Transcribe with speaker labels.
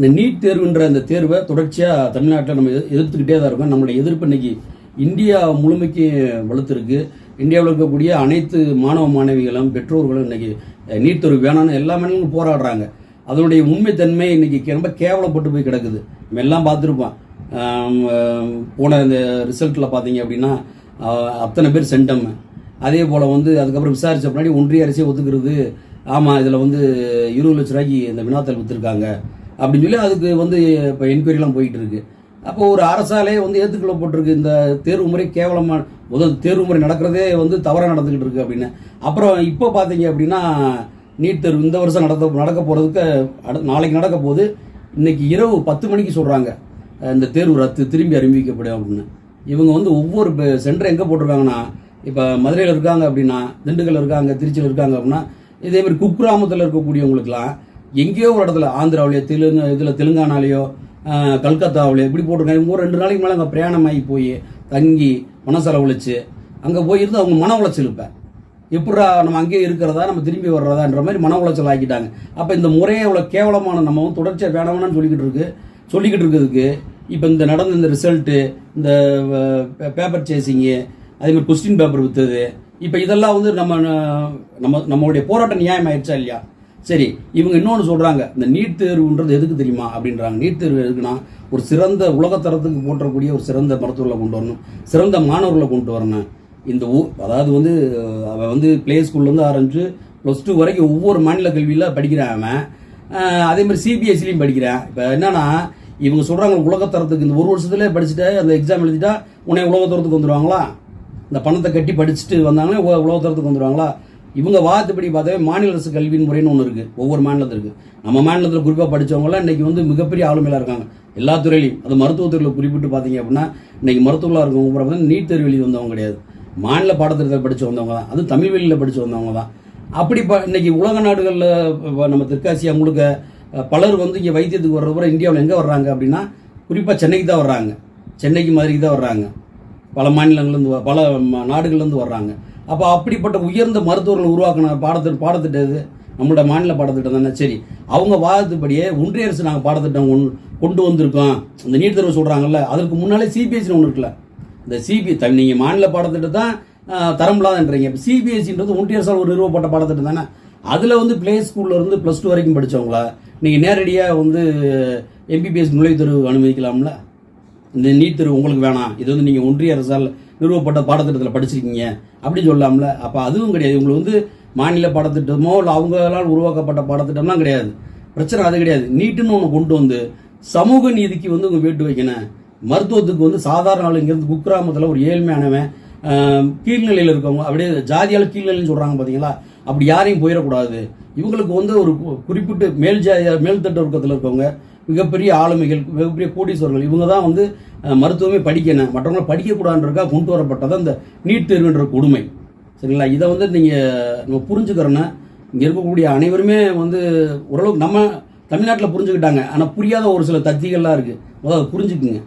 Speaker 1: இந்த நீட் தேர்வுன்ற அந்த தேர்வை தொடர்ச்சியாக தமிழ்நாட்டில் நம்ம எதிர்த்துக்கிட்டே தான் இருக்கோம். நம்மளுடைய எதிர்ப்பு இன்னைக்கு இந்தியா முழுமைக்கு வலுத்திருக்கு. இந்தியாவில் இருக்கக்கூடிய அனைத்து மாணவ மாணவிகளும் பெற்றோர்களும் இன்னைக்கு நீட் தேர்வு வேணாம்னு எல்லா மனிதனும் போராடுறாங்க. அதனுடைய உண்மைத்தன்மை இன்னைக்கு ரொம்ப கேவலப்பட்டு போய் கிடக்குது. நம்ம எல்லாம் பார்த்துருப்போம். போன இந்த ரிசல்ட்டில் பார்த்தீங்க அப்படின்னா அத்தனை பேர் சென்டம் அதே போல் வந்து அதுக்கப்புறம் விசாரித்த பின்னாடி ஒன்றிய அரசே ஒத்துக்கிறது. ஆமாம் இதில் வந்து இருபது லட்ச ரூபாய்க்கு இந்த வினாத்தல் விற்றுருக்காங்க அப்படின்னு சொல்லி அதுக்கு வந்து இப்போ என்கொயரிலாம் போயிட்டு இருக்கு அப்போ ஒரு அரசாலே வந்து ஏற்றுக்கொள்ளப்பட்டிருக்கு இந்த தேர்வு முறை கேவலமாக முதல் தேர்வு முறை நடக்கிறதே வந்து தவறாக நடந்துக்கிட்டு இருக்கு அப்படின்னு. அப்புறம் இப்போ பார்த்தீங்க அப்படின்னா நீட் தேர்வு இந்த வருஷம் நடத்த நடக்க போகிறதுக்கு நாளைக்கு நடக்க போகுது. இன்னைக்கு இரவு பத்து மணிக்கு சொல்கிறாங்க இந்த தேர்வு ரத்து திரும்பி அறிவிக்கப்படும் அப்படின்னு. இவங்க வந்து ஒவ்வொரு சென்டர் எங்கே போட்டிருக்காங்கன்னா இப்போ மதுரையில் இருக்காங்க அப்படின்னா திண்டுக்கல் இருக்காங்க திருச்சியில் இருக்காங்க அப்படின்னா இதேமாதிரி குக்கிராமத்தில் இருக்கக்கூடியவங்களுக்குலாம் எங்கேயோ ஒரு இடத்துல ஆந்திராவிலேயோ தெலுங்கு இதில் தெலுங்கானாலேயோ கல்கத்தாவிலையோ கல்கத்தாவிலேயோ இப்படி போட்டிருக்காங்க. இவங்க ரெண்டு நாளைக்கு மேலே அங்கே பிரயாணமாகி போய் தங்கி பணம் செலவழிச்சு அங்கே போயிருந்து அவங்க மன உளைச்சல் இருப்பேன் எப்படா நம்ம அங்கேயே இருக்கிறதா நம்ம திரும்பி வர்றதான்ற மாதிரி மன உளைச்சல் ஆக்கிட்டாங்க. அப்போ இந்த முறையே இவ்வளோ கேவலமான நம்ம தொடர்ச்சியாக வேணாம்னு சொல்லிக்கிட்டு இருக்கு சொல்லிக்கிட்டு இருக்கிறதுக்கு இப்போ இந்த நடந்த இந்த ரிசல்ட்டு இந்த பேப்பர் சேசிங்கு அதே மாதிரி கொஸ்டின் பேப்பர் விற்றது இப்போ இதெல்லாம் வந்து நம்ம நம்ம நம்மளுடைய போராட்டம் நியாயமாயிருச்சா இல்லையா? சரி இவங்க இன்னொன்று சொல்கிறாங்க இந்த நீட் தேர்வுன்றது எதுக்கு தெரியுமா அப்படின்றாங்க. நீட் தேர்வு எதுக்குன்னா ஒரு சிறந்த உலகத்தரத்துக்கு போற்றக்கூடிய ஒரு சிறந்த மருத்துவர்களை கொண்டு வரணும் சிறந்த மாணவர்களை கொண்டு வரணும். இந்த ஊ அதாவது வந்து அவன் வந்து பிளே ஸ்கூல்லேருந்து ஆரம்பிச்சு ப்ளஸ் டூ வரைக்கும் ஒவ்வொரு மாநில கல்வியில் படிக்கிறான் அவன். அதே மாதிரி சிபிஎஸ்சிலையும் படிக்கிறேன். இப்போ என்னன்னா இவங்க சொல்கிறாங்க உலகத்தரத்துக்கு இந்த ஒரு வருஷத்துலேயே படிச்சுட்டு அந்த எக்ஸாம் எழுதிட்டா உன்னை உலகத்தரத்துக்கு வந்துடுவாங்களா இந்த பணத்தை கட்டி படிச்சுட்டு வந்தாங்கன்னா உலகத்தரத்துக்கு வந்துடுவாங்களா இவங்க வாதத்துப்படி பார்த்தாவே மாநில அரசு கல்வியின் முறைன்னு ஒன்று இருக்குது ஒவ்வொரு மாநிலத்தில் இருக்குது நம்ம மாநிலத்தில் குறிப்பாக படித்தவங்களாம் இன்னைக்கு வந்து மிகப்பெரிய ஆளுமையாக இருக்காங்க. எல்லா துறையிலையும். அது மருத்துவத்துறையில் குறிப்பிட்டு பார்த்தீங்க அப்படின்னா இன்றைக்கி மருத்துவர்களாக இருக்கவங்க பூரா வந்து நீட் தேர்வு எழுதி வந்தவங்க கிடையாது. மாநில பாடத்திட்டத்தில் படித்து வந்தவங்க தான் அது தமிழ் வழியில் படித்து வந்தவங்க தான் அப்படி ப இன்னைக்கு உலக நாடுகளில் நம்ம தெற்காசியா முழுக்க பலர் வந்து இங்கே வைத்தியத்துக்கு வர்றது பூரா இந்தியாவில் எங்கே வர்றாங்க அப்படின்னா குறிப்பாக சென்னைக்கு தான் வர்றாங்க. சென்னைக்கு மதுரைக்கு தான் வர்றாங்க. பல மாநிலங்கள்லேருந்து பல நாடுகள்லேருந்து வர்றாங்க. அப்போ அப்படிப்பட்ட உயர்ந்த மருத்துவர்கள் உருவாக்கின பாடத்திட்ட பாடத்திட்டம் இது நம்மளோட மாநில பாடத்திட்டம் தானே? சரி அவங்க வாதத்துப்படியே ஒன்றிய அரசு நாங்கள் பாடத்திட்டம் கொண்டு- கொண்டு வந்திருக்கோம். இந்த நீட் தேர்வு சொல்கிறாங்கல்ல அதற்கு முன்னாலே சிபிஎஸ்சி ஒன்று இருக்குல்ல. இந்த சிபி நீங்கள் மாநில பாடத்திட்டம் தான் தரம் இல்லாதன்றீங்க இப்போ சிபிஎஸ்சின்றது ஒன்றிய அரசால் ஒரு நிறுவப்பட்ட பாடத்திட்டம் தானே? அதில் வந்து பிளே ஸ்கூல்ல இருந்து ப்ளஸ் டூ வரைக்கும் படித்தவங்கள நீங்கள் நேரடியாக வந்து எம்பிபிஎஸ் நுழைவுத்தேர்வு அனுமதிக்கலாம்ல? இந்த நீட் தேர்வு உங்களுக்கு வேணாம். இது வந்து நீங்கள் ஒன்றிய அரசால் நிறுவப்பட்ட பாடத்திட்டத்தில் படிச்சிருக்கீங்க. அப்படின்னு சொல்லலாம்ல அப்போ அதுவும் கிடையாது. உங்களுக்கு வந்து மாநில பாடத்திட்டமோ இல்லை அவங்களால் உருவாக்கப்பட்ட பாடத்திட்டம்லாம் கிடையாது. பிரச்சனை அது கிடையாது. நீட்டுன்னு ஒன்று கொண்டு வந்து சமூக நீதிக்கு வந்து உங்கள் வேட்டு வைக்கணும். மருத்துவத்துக்கு வந்து சாதாரண ஆள் இங்கேருந்து குக்கிராமத்தில் ஒரு ஏழ்மையானவன் கீழ்நிலையில் இருக்கவங்க அப்படியே ஜாதியால் கீழ்நிலைன்னு சொல்கிறாங்க பார்த்தீங்களா அப்படி யாரையும் போயிடக்கூடாது. இவங்களுக்கு வந்து ஒரு குறிப்பிட்டு குறிப்பிட்ட மேல் ஜாதியாக மேல்தட்டு வர்க்கத்தில் இருக்கவங்க மிகப்பெரிய ஆளுமைகள் மிகப்பெரிய கோடீஸ்வரர்கள் இவங்க தான் வந்து மருத்துவமே படிக்கணும் மற்றவங்களும் படிக்கக்கூடாதுன்றதுக்காக கொண்டு வரப்பட்டது அந்த நீட் தேர்வுன்ற கொடுமை. சரிங்களா? இதை வந்து நீங்கள் நம்ம புரிஞ்சுக்கிறோன்னா இங்கே இருக்கக்கூடிய அனைவருமே வந்து ஓரளவுக்கு நம்ம தமிழ்நாட்டில் புரிஞ்சுக்கிட்டாங்க. ஆனால் புரியாத ஒரு சில தத்திகள்லாம் இருக்குது முதல்ல அதை புரிஞ்சுக்குங்க.